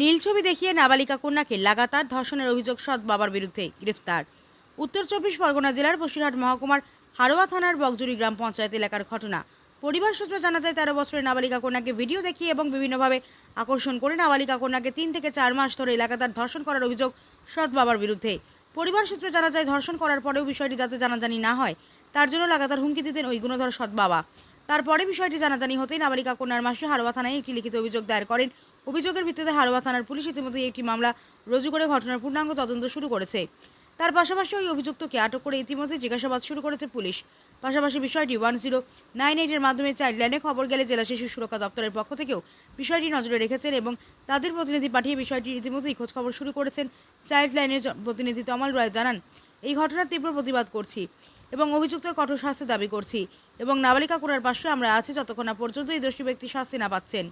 নীল ছবি দেখিয়ে নাবালিকা কন্যাকে লাগাতার ধর্ষণের অভিযোগ সৎ বাবার বিরুদ্ধে গ্রেফতার। উত্তর চব্বিশ পরগনা জেলার বসিরহাট মহকুমার হারোয়া থানার বকজুরি গ্রাম পঞ্চায়েত এলাকার ঘটনা। পরিবার সূত্রে জানা যায়, তেরো বছরের নাবালিকা কন্যাকে ভিডিও দেখিয়ে এবং বিভিন্নভাবে আকর্ষণ করে নাবালিকা কন্যাকে তিন থেকে চার মাস ধরে লাগাতার ধর্ষণ করার অভিযোগ সৎ বাবার বিরুদ্ধে। পরিবার সূত্রে জানা যায়, ধর্ষণ করার পরেও বিষয়টি যাতে জানাজানি না হয়, তার জন্য লাগাতার হুমকি দিতেন ওই গুণধর সৎ বাবা। তারপরে বিষয়টি জানাজানি হতেই নাবালিকা কন্যার মাসে হারোয়া থানায় একটি লিখিত অভিযোগ দায়ের করেন অভিযোগের ভিত্তিতে হারোয়া থানার পুলিশ ইতিমধ্যেই একটি মামলা রুজু করে ঘটনার পূর্ণাঙ্গ তদন্ত শুরু করেছে। তার পাশাপাশি ওই অভিযুক্তকে আটক করে ইতিমধ্যে জিজ্ঞাসাবাদ শুরু করেছে পুলিশ। পাশাপাশি বিষয়টি ওয়ান জিরো নাইন এইটের মাধ্যমে চাইল্ড লাইনে খবর গেলে জেলা শিশু সুরক্ষা দপ্তরের পক্ষ থেকেও বিষয়টি নজরে রেখেছেন এবং তাদের প্রতিনিধি পাঠিয়ে বিষয়টি ইতিমধ্যেই খোঁজখবর শুরু করেছেন চাইল্ড লাইনের প্রতিনিধি তমাল রায় জানান, এই ঘটনার তীব্র প্রতিবাদ করছি এবং অভিযুক্তের কঠোর শাস্তি দাবি করছি এবং নাবালিকা করার পাশে আমরা আছি যতক্ষণ না পর্যন্ত এই দোষী ব্যক্তি শাস্তি না পাচ্ছেন।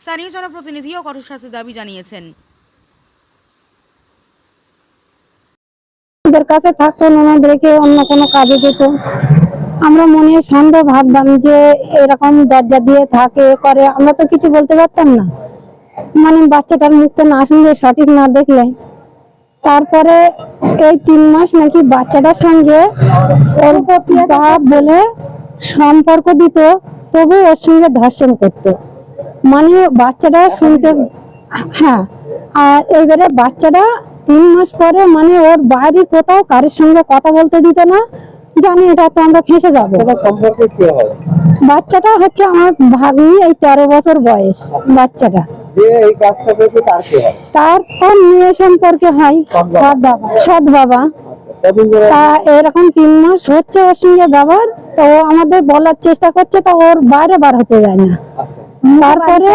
স্থানীয় জনপ্রতিনিধিও কঠোর শাস্তির দাবি জানিয়েছেন। ওদের কাছে থাকতো ননদ রেখে অন্য কোনো কাজে যেত আমরা মনে সন্দেহ ভাবতাম যে এরকম দরজা দিয়ে থাকে করে। আমরা তো কিছু বলতে পারতাম না। মানে বাচ্চাটার মুখ তো না শুনলে সঠিক না দেখলে। তারপরে এই তিন মাস নাকি বাচ্চাটার সঙ্গে ওর বাপ বলে সম্পর্ক দিত, তবু ওর সঙ্গে ধর্ষণ করতো। মানে বাচ্চাটা শুনতে হ্যাঁ। আর এবারে বাচ্চাটা তিন মাস পরে মানে ওর বাইরে কোথাও কারোর সঙ্গে কথা বলতে দিত না জানি এটা তো আমরা ফেঁসে যাব। বাচ্চাটা হচ্ছে আমার ভাগ্নি এই তেরো বছর বয়স বাচ্চাটা। তার তার মেয়ে সম্পর্কে হয় সৎ বাবা। ধরে? তা এরকম তিন মাস হচ্ছে ওর সঙ্গে ব্যবহার তো ও আমাদের বলার চেষ্টা করছে তা ওর বাইরে বার হতে যায় না। আচ্ছা। তারপরে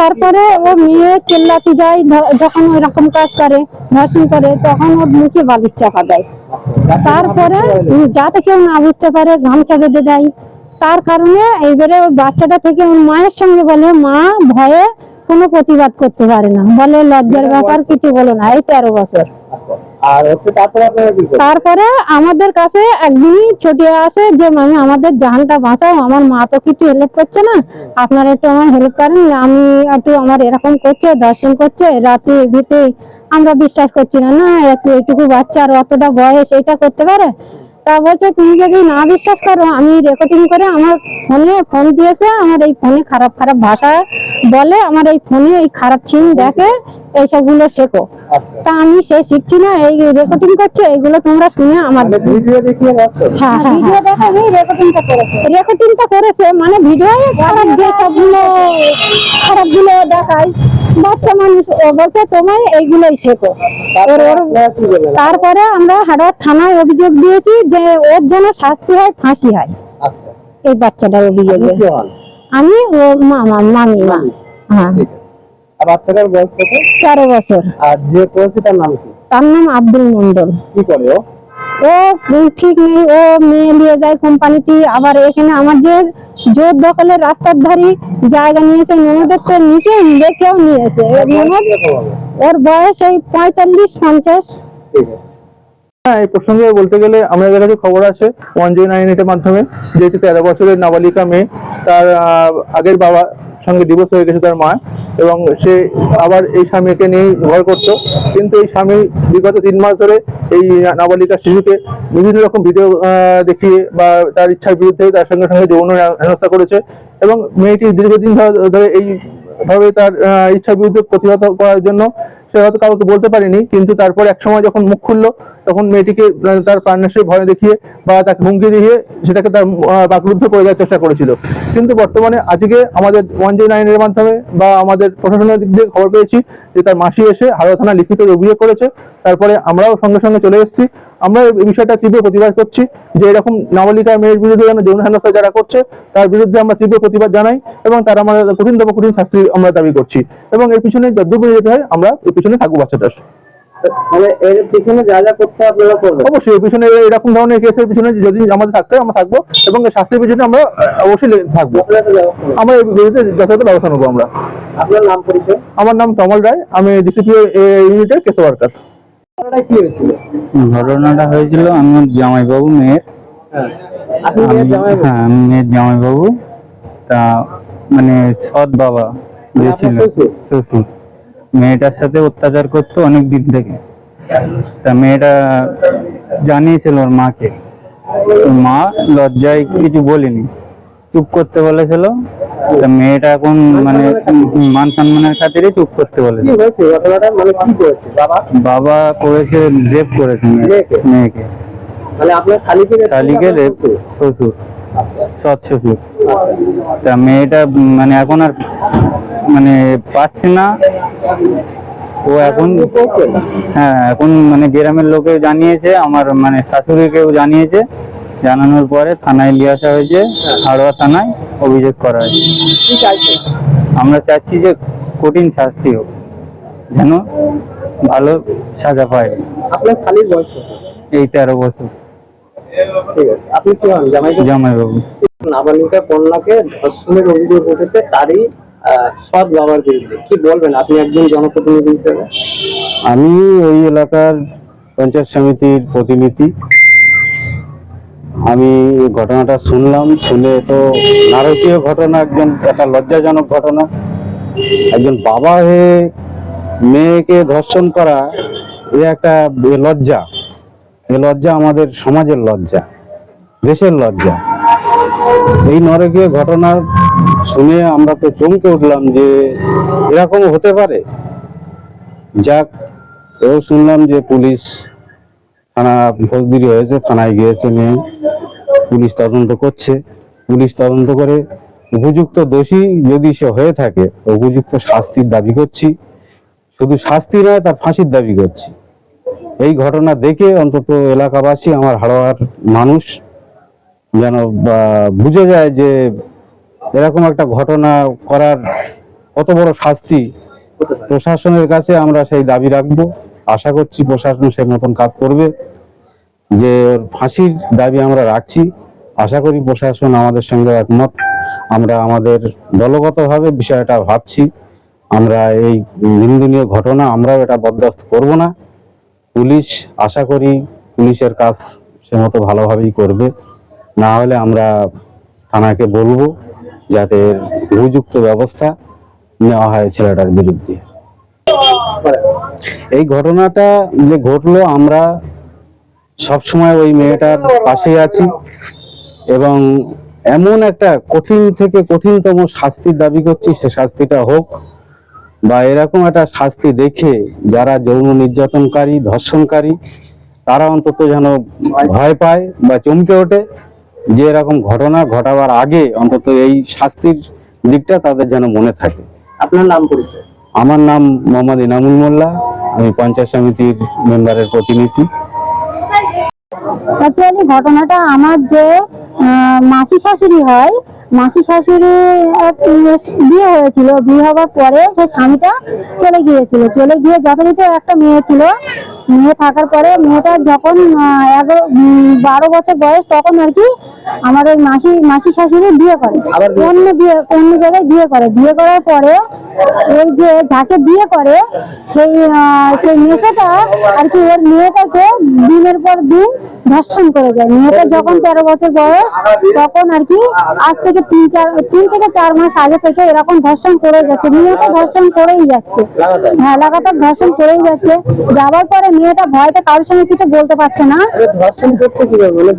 তারপরে ও মেয়ে চেল্লাতে যায় যখন ওইরকম কাজ করে ধর্ষণ করে তখন ওর মুখে বালিশ চাপা দেয়। তারপরে যাতে কেউ না বুঝতে পারে গামছা বেঁধে দেয়। তার কারণে এইবারে ওই বাচ্চাটা থেকে ওর মায়ের সঙ্গে বলে মা ভয়ে কোনো প্রতিবাদ করতে পারে না। বলে লজ্জার ব্যাপার কিছু বলো না। এই তেরো বছর। তারপরে আমাদের কাছে একদিনই ছুটে আসে যে মানে আমাদের জানটা বাঁচাও, আমার মা তো কিছু হেল্প করছে না। আপনারা একটু আমার হেল্প করেন, আমি একটু আমার এরকম করছে, দর্শন করছে, রাতে ভিতে আমরা বিশ্বাস করছি না না, এত এইটুকু বাচ্চার অতটা বয়স এটা করতে পারে? তা বলছে, তুমি যদি না বিশ্বাস করো, আমি রেকর্ডিং করে আমার ফোনে ফোন দিয়েছে, আমার এই ফোনে খারাপ খারাপ ভাষা বলে, আমার এই ফোনে এই খারাপ চিন দেখে এইসবগুলো শেখো। আচ্ছা। তা আমি সে শিখছি না এই রেকর্ডিং করছে এগুলো তোমরা শুনে আমার মানে ভিডিও দেখিয়ে যাচ্ছে? হ্যাঁ হ্যাঁ রেকর্ডিংটা করেছে। মানে ভিডিও খারাপ যে সবগুলো খারাপগুলো দেখায়। বাচ্চা মানুষ বলছে তোমায় এইগুলোই শেখো। তারপরে আমরা হাড়ার থানায় অভিযোগ দিয়েছি যে ওর জন্য শাস্তি হয় ফাঁসি হয়। আচ্ছা। এই বাচ্চাটার অভিযোগে। আমি ওর মামা। মামি মা হ্যাঁ বাচ্চাটার বয়স কত? তেরো বছর। আর যে করেছে তার নাম কি? তার নাম আব্দুল মন্ডল কি করে ও? ও ঠিক নেই ও মেয়ে নিয়ে যায় কোম্পানিতে আবার এখানে আমার যে জোর দখলের রাস্তার ধারে জায়গা নিয়েছে ননদের তো নিচে রেখেও নিয়েছে। ওর হবে? ওর বয়স এই পঁয়তাল্লিশ পঞ্চাশ। হ্যাঁ এই প্রসঙ্গে বলতে গেলে আমাদের কাছে খবর আছে ওয়ান জিরো নাইন এইটের মাধ্যমে যে একটি তেরো বছরের নাবালিকা মেয়ে তার আহ, আগের বাবা সঙ্গে ডিভোর্স হয়ে গেছে তার মা এবং সে আবার এই স্বামীকে নিয়ে ঘর করতো। কিন্তু এই স্বামী বিগত তিন মাস ধরে এই নাবালিকা শিশুকে বিভিন্ন রকম ভিডিও দেখিয়ে বা তার ইচ্ছার বিরুদ্ধে তার সঙ্গে সঙ্গে যৌন হেনস্থা করেছে এবং মেয়েটি দীর্ঘদিন ধরে- এই ভাবে তার ইচ্ছার বিরুদ্ধে প্রতিহত করার জন্য সে কাউকে বলতে পারেনি, কিন্তু তারপর এক সময় যখন মুখ খুললো, তখন মেয়েটিকে তার প্রাণনাশের ভয় দেখিয়ে বা তাকে হুমকি দিয়ে সেটাকে তার বাকরুদ্ধ করে দেওয়ার চেষ্টা করেছিল। কিন্তু বর্তমানে আজকে আমাদের ওয়ান জিরো নাইনের মাধ্যমে বা আমাদের প্রশাসনের দিক দিয়ে খবর পেয়েছি যে তার মাসি এসে হাওড়া থানা লিখিত অভিযোগ করেছে। তারপরে আমরাও সঙ্গে সঙ্গে চলে এসেছি। আমরা এই বিষয়টা তীব্র প্রতিবাদ করছি যে এরকম নাবালিকা মেয়ের বিরুদ্ধে যেন যৌন হেনস্থা যারা করছে তার বিরুদ্ধে আমরা তীব্র প্রতিবাদ জানাই এবং তার আমরা কঠিনতম কঠিন শাস্তি আমরা দাবি করছি। এবং এর পিছনে যদ্দূর যেতে হয় আমরা এর পিছনে থাকব বাচ্চাটার। মানে এর পিছনে যা যা করতে আপনারা করবেন? অবশ্যই এর পিছনে এরকম ধরনের কেসের পিছনে যদি আমাদের থাকতে হয় আমরা থাকব এবং শাস্তির পিছনে আমরা অবশ্যই থাকব। আমরা এর বিরুদ্ধে যথাযথ ব্যবস্থা নেব আমরা। আপনার নাম পরিচয়? আমার নাম তমল রায় আমি ডিসিপি ইউনিটের কেস ওয়ার্কার ঘটনাটা কি হয়েছিল? ঘটনাটা হয়েছিল আমার জামাইবাবু মেয়ের। হ্যাঁ। মেয়ের জামাইবাবু? হ্যাঁ মেয়ের জামাইবাবু। তা মানে সৎ বাবা যে ছিল। শ্বশুর? শ্বশুর। মেয়েটার সাথে অত্যাচার করতো অনেক দিন থেকে। তা মেয়েটা জানিয়েছিল ওর মাকে। মা লজ্জায় কিছু বলেনি। চুপ করতে বলেছিল। তা মেয়েটা এখন মানে মান সম্মানের খাতিরে চুপ করতে বলেছে। ঘটনাটা মানে বাবা? করেছে রেপ করেছে মেয়েকে? মানে শালিকে রেপ শ্বশুর? আচ্ছা, সৎ শ্বশুর। তা মেয়েটা মানে এখন আর মানে পাচ্ছে না। ও এখন হ্যাঁ এখন মানে গ্রামের লোকে জানিয়েছে আমার মানে শাশুড়িকেও জানিয়েছে। জানানোর পরে থানায় নিয়ে আসা হয়েছে হাড়োয়া থানায় অভিযোগ করা হয়েছে। আমরা চাচ্ছি যে কঠিন শাস্তি হোক যেন ভালো সাজা পায়। আপনার শালির বয়স এই তেরো বছর। আপনি কি হন? জামাই বাবু? জামাইবাবু নাবালিকা কন্যাকে ধর্ষণের অভিযোগ উঠেছে তারই আহ, সৎ বাবার বিরুদ্ধে। কি বলবেন? আপনি একজন জনপ্রতিনিধি হিসেবে? আমি ওই এলাকার পঞ্চায়েত সমিতির প্রতিনিধি। আমি ঘটনাটা শুনলাম, শুনে তো নারকীয় ঘটনা, একজন একটা লজ্জাজনক ঘটনা। একজন বাবা হয়ে মেয়েকে ধর্ষণ করা, এ একটা লজ্জা। এ লজ্জা আমাদের সমাজের লজ্জা, দেশের লজ্জা। এই নরকীয় ঘটনা শুনে আমরা তো চমকে উঠলাম যে এরকম হতে পারে। যাক, এও শুনলাম যে পুলিশ থানা ফৌজদারি হয়েছে, থানায় গিয়েছে মেয়ে। পুলিশ তদন্ত করছে। পুলিশ তদন্ত করে উপযুক্ত দোষী যদি সে হয়ে থাকে উপযুক্ত শাস্তির দাবি করছি। শুধু শাস্তি নয়, তার ফাঁসির দাবি করছি। এই ঘটনা দেখে অন্তত এলাকাবাসী, আমার হাড়োয়ার মানুষ যেন বুঝে যায় যে এরকম একটা ঘটনা করার কত বড় শাস্তি প্রশাসনের কাছে আমরা সেই দাবি রাখব। আশা করছি প্রশাসন সেই মতন কাজ করবে। যে ফাঁসির দাবি আমরা রাখছি, আশা করি প্রশাসন আমাদের সঙ্গে একমত। আমরা আমাদের দলগতভাবে বিষয়টা ভাবছি। আমরা এই নিন্দনীয় ঘটনা আমরাও এটা বরদাস্ত করব না। পুলিশ, আশা করি পুলিশের কাজ সে মতো ভালোভাবেই করবে। না হলে আমরা থানাকে বলব যাতে উপযুক্ত ব্যবস্থা নেওয়া হয় ছেলেটার বিরুদ্ধে। এই ঘটনাটা যে ঘটলো, আমরা সব সময় ওই মেয়েটার পাশে আছি এবং এমন একটা কঠিন থেকে কঠিনতম শাস্তির দাবি করছি সে শাস্তিটা হোক বা এরকম একটা শাস্তি দেখে যারা যৌন নির্যাতনকারী ধর্ষণকারী তারা অন্তত যেন ভয় পায় বা চমকে ওঠে যে এরকম ঘটনা ঘটাবার আগে অন্তত এই শাস্তির দিকটা তাদের যেন মনে থাকে। আপনার নাম পরিচয়? আমার নাম মোহাম্মদ ইনামুল মোল্লা আমি পঞ্চায়েত সমিতির মেম্বারের প্রতিনিধি। অ্যাকচুয়ালি ঘটনাটা আমার যে মাসি শাশুড়ি হয়, মাসি শাশুড়ি বিয়ে হয়েছিল, বিয়ে হওয়ার পরে সে স্বামীটা চলে গিয়েছিল। চলে গিয়ে যথারীতি একটা মেয়ে ছিল মেয়ে থাকার পরে মেয়েটা যখন এগারো বারো বছর বয়স তখন আর কি আমার ওই মাসি মাসি শাশুড়ি বিয়ে করে। অন্য বিয়ে অন্য জায়গায় বিয়ে করে। বিয়ে করার পরে ওই যে যাকে বিয়ে করে সেই সেই মেয়েটা আর কি ওর মেয়েটাকে দিনের পর দিন ধর্ষণ করে যায়। মেয়েটা যখন তেরো বছর বয়স তখন আর কি আজ থেকে তিন চার তিন থেকে চার মাস আগে থেকে এরকম ধর্ষণ করে যাচ্ছে। মেয়েটা ধর্ষণ করেই যাচ্ছে। হ্যাঁ লাগাতার ধর্ষণ করেই যাচ্ছে। যাবার পরে মেয়েটা ভয়তে কারোর সঙ্গে কিছু বলতে পারছে না। মানে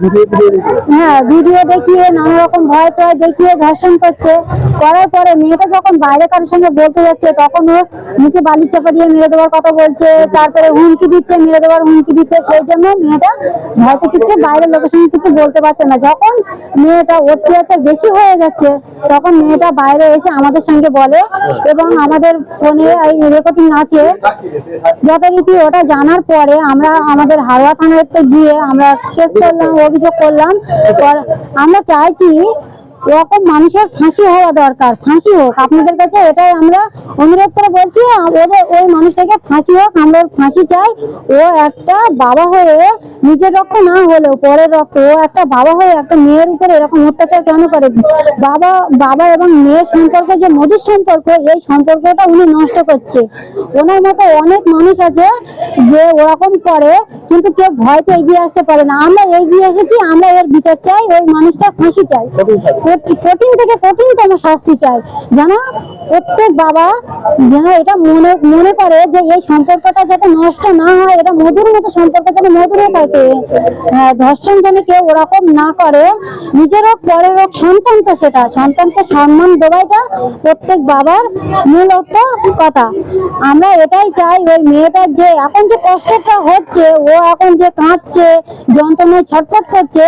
হ্যাঁ ভিডিও দেখিয়ে নানা রকম ভয় টয় দেখিয়ে ধর্ষণ করছে। করার পরে মেয়েটা যখন বাইরে কারোর সঙ্গে বলতে যাচ্ছে তখন ও মুখে বালি চাপা দিয়ে মেরে দেওয়ার কথা বলছে। তারপরে হুমকি দিচ্ছে মেরে দেওয়ার হুমকি দিচ্ছে। সেই জন্য মেয়েটা ভয়তে কিছু বাইরের লোকের সঙ্গে কিছু বলতে পারছে না। যখন মেয়েটা অত্যাচার বেশি হয়ে যাচ্ছে তখন মেয়েটা বাইরে এসে আমাদের সঙ্গে বলে এবং আমাদের ফোনে এই রেকর্ডিং আছে। যথারীতি ওটা জানার পরে আমরা আমাদের হাওড়া থানাতে গিয়ে আমরা কেস করলাম অভিযোগ করলাম। আমরা চাইছি এরকম মানুষের ফাঁসি হওয়া দরকার, ফাঁসি হোক। আপনাদের কাছে এটাই আমরা অনুরোধ করে বলছি ওই মানুষটাকে ফাঁসি হোক, আমরা ফাঁসি চাই। ও একটা বাবা হয়ে নিজের রক্ত না হলেও পরের রক্ত, ও একটা বাবা হয়ে একটা মেয়ের উপরে এরকম অত্যাচার কেন করে? বাবা বাবা এবং মেয়ের সম্পর্ক যে মধুর সম্পর্ক, এই সম্পর্কটা উনি নষ্ট করছে। ওনার মতো অনেক মানুষ আছে যে ওরকম করে, কিন্তু কেউ ভয়তে এগিয়ে আসতে পারে না। আমরা এগিয়ে এসেছি, আমরা এর বিচার চাই, ওই মানুষটা ফাঁসি চাই। কঠিন থেকে কঠিনতম শাস্তি চাই যেন প্রত্যেক বাবা যেন এটা মনে মনে করে যে এই সম্পর্কটা যাতে নষ্ট না হয় এটা মধুর মতো সম্পর্ক যেন মধুর হয়ে থাকে। হ্যাঁ, ধর্ষণ যেন কেউ ওরকম না করে নিজের হোক পরের হোক সন্তান তো সেটা সন্তানকে সম্মান দেওয়াটা প্রত্যেক বাবার মূলত কথা। আমরা এটাই চাই ওই মেয়েটার যে এখন যে কষ্টটা হচ্ছে ও এখন যে কাঁদছে যন্ত্রণায় ছটফট করছে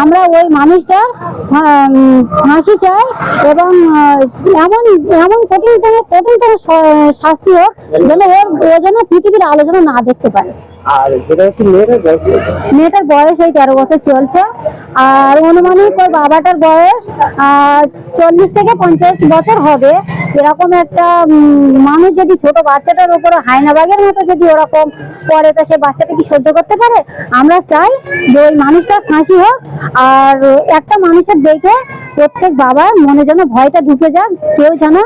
আমরা ওই মানুষটার ফা- উম, ফাঁসি চাই এবং এমন এমন কঠিনতম কঠিনতম শাস্তি হোক যেন ওর ও যেন পৃথিবীর আলোচনা না দেখতে পারে। আর মেয়েটার বয়স এই তেরো বছর চলছে। আর অনুমানিক ওর বাবাটার বয়স চল্লিশ থেকে পঞ্চাশ বছর হবে। এরকম একটা মানুষ যদি ছোট বাচ্চাটার উপরে হায়নাবাগের মতো যদি ওরকম করে তা সে বাচ্চাটা কি সহ্য করতে পারে? আমরা চাই যে ওই মানুষটার ফাঁসি হোক। আর একটা মানুষের দেখে প্রত্যেক বাবার মনে যেন ভয়টা ঢুকে যাক, কেউ যেন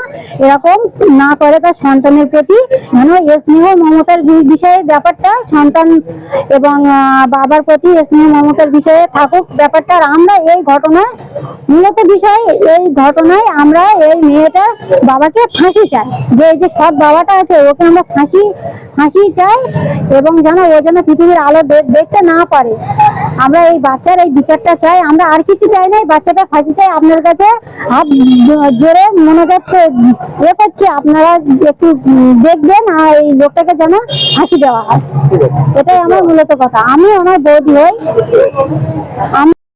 এরকম না করে তার সন্তানের প্রতি। যেন এ স্নেহ মমতার বিষয়ে ব্যাপারটা, সন্তান এবং বাবার প্রতি স্নেহ মমতার বিষয়ে থাকুক ব্যাপারটা। আর আমরা এই ঘটনা মূলত বিষয় এই ঘটনায় আমরা এই মেয়েটার বাবাকে ফাঁসি চাই। যে এই যে সৎ বাবাটা আছে, ওকে আমরা ফাঁসি ফাঁসি চাই এবং যেন ও যেন পৃথিবীর আলো দেখতে না পারে। আমরা এই বাচ্চার এই বিচারটা চাই। আমরা আর কিছু চাই না, এই বাচ্চাটা ফাঁসি চাই আপনার কাছে। হাত জোরে মনে করতে এ করছে, আপনারা একটু দেখবেন আর এই লোকটাকে যেন ফাঁসি দেওয়া হয়। এটাই আমার মূলত কথা। আমি আমার বৌদি হই।